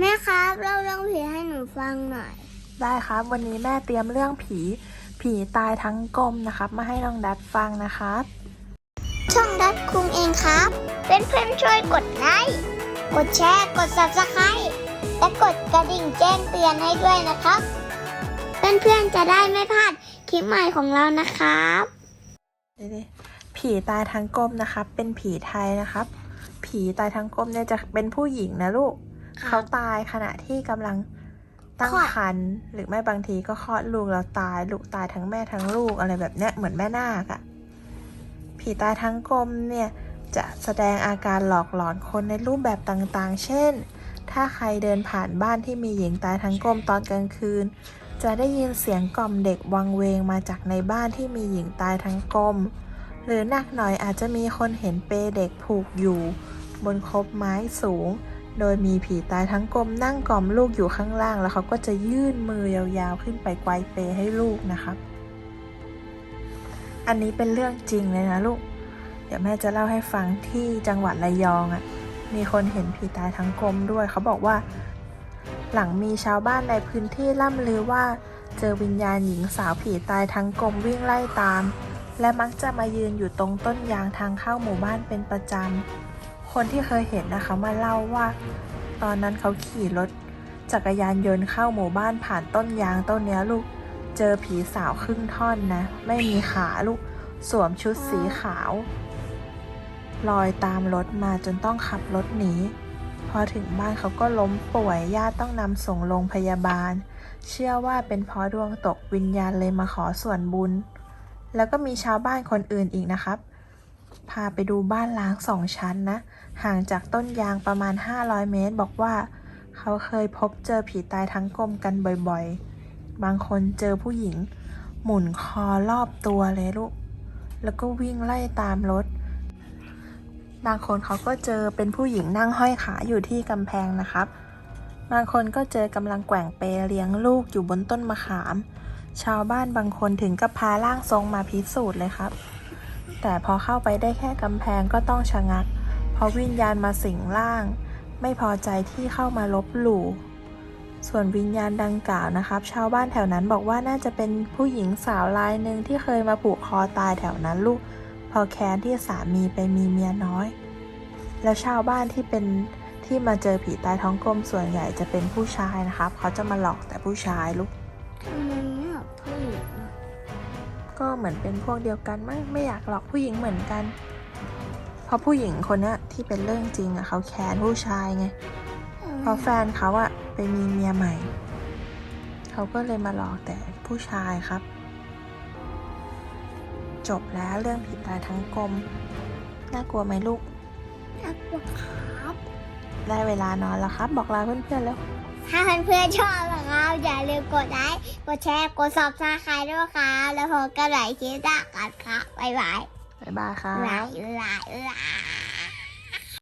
แม่ครับเล่าเรื่องผีให้หนูฟังหน่อย ได้ครับ วันนี้แม่เตรียมเรื่องผี ผีตายทั้งกลมนะครับ มาให้น้องดัดฟังนะครับ ช่องดัดคุงเองครับเป็นเพื่อนๆช่วยกดไลค์กดแชร์กด subscribe และกดกระดิ่งแจ้งเตือนให้ด้วยนะครับ เพื่อนๆจะได้ไม่พลาดคลิปใหม่ของเรานะครับนี่ๆผีตายทั้งกลมนะครับ เป็นผีไทยนะครับ ผีตายทั้งกลมเนี่ยจะเป็นผู้หญิงนะลูกครับ เขาตายขณะที่กำลังตั้งครรภ์หรือไม่บางทีก็คลอดลูกแล้วตาย ลูกตายทั้งแม่ทั้งลูกอะไรแบบเนี้ยเหมือนแม่นาคอะผีตายทั้งกลมเนี่ยจะแสดงอาการหลอกหลอนคนในรูปแบบต่างๆ เช่น ถ้าใครเดินผ่านบ้านที่มีหญิงตายทั้งกลมตอนกลางคืน จะได้ยินเสียงกล่อมเด็กวังเวงมาจากในบ้านที่มีหญิงตายทั้งกลม หรือหนักหน่อยอาจจะมีคนเห็นเปเด็กผูกอยู่ บนคบไม้สูง โดยมีผีตายทั้งกลมนั่งกล่อมลูกอยู่ข้างล่าง แล้วเขาก็จะยื่นมือยาวๆขึ้นไปไกวเปลให้ลูกนะครับ อันนี้เป็นเรื่องจริงเลยนะลูก เดี๋ยวแม่จะเล่าให้ฟังที่จังหวัดระยองอะ่ะ มีคนเห็นผีตายทั้งกลมด้วย เขาบอกว่า หลังมีชาวบ้านในพื้นที่ล่ำลือว่า เจอวิญญาณหญิงสาวผีตายทั้งกลมวิ่งไล่ตาม และมักจะมายืนอยู่ตรงต้นยางทางเข้าหมู่บ้านเป็นประจำ คนที่เคยเห็นนะคะมาเล่าว่า ตอนนั้นเขาขี่รถจักรยานยนต์เข้าหมู่บ้านผ่านต้นยางต้นเนี้ยลูกเจอผีสาวครึ่งท่อนนะ ไม่มีขาลูกสวมชุดสีขาวลอยตามรถมาจนต้องขับรถหนีพอถึงบ้านเขาก็ล้มป่วยญาติต้องนำส่งโรงพยาบาล เชื่อว่าเป็นเพราะดวงตกวิญญาณเลยมาขอส่วนบุญ แล้วก็มีชาวบ้านคนอื่นอีกนะครับ พาไปดูบ้านล้างสองชั้นนะ ห่างจากต้นยางประมาณ 500 เมตร บอกว่า เขาเคยพบเจอผีตายทั้งกลมกันบ่อยๆ บางคนเจอผู้หญิง หมุนคอรอบตัวเลยลูก แล้วก็วิ่งไล่ตามรถ บางคนเขาก็เจอเป็นผู้หญิงนั่งห้อยขาอยู่ที่กำแพงนะครับ บางคนก็เจอกำลังแกว่งเปเลี้ยงลูกอยู่บนต้นมะขาม ชาวบ้านบางคนถึงกับพาร่างทรงมาพิสูจน์เลยครับ แต่พอเข้าไปได้แค่กำแพงก็ต้องชะงัก เพราะวิญญาณมาสิงร่าง ไม่พอใจที่เข้ามาลบหลู่ ส่วนวิญญาณดังกล่าวนะครับ ชาวบ้านแถวนั้นบอกว่าน่าจะเป็นผู้หญิงสาวรายหนึ่งที่เคยมาผูกคอตายแถวนั้นลูก พอแค้นที่สามีไปมีเมียน้อย แล้วชาวบ้านที่เป็นที่มาเจอผีตายท้องกลมส่วนใหญ่จะเป็นผู้ชายนะครับ เขาจะมาหลอกแต่ผู้ชายลูก ก็เหมือนเป็นพวกเดียวกันมั้งไม่อยากหลอกผู้หญิงเหมือนกัน เพราะผู้หญิงคนเนี้ยที่เป็นเรื่องจริงอะเขาแค้นผู้ชายไงเพราะแฟนเขาอะไปมีเมียใหม่ เขาก็เลยมาหลอกแต่ผู้ชายครับ จบแล้วเรื่องผีตายทั้งกลมน่ากลัวไหมลูกน่ากลัวครับ ได้เวลานอนแล้วครับ บอกลาเพื่อนๆแล้ว ถ้าเพื่อนๆชอบนะครับ อย่าลืมกดไลค์ กดแชร์ กด subscribe ด้วยครับ แล้วพบกันใหม่คลิปหน้ากันครับบ๊ายบาย บ๊ายบายครับ๊ายบายบบ๊ายบายบ๊ายบาย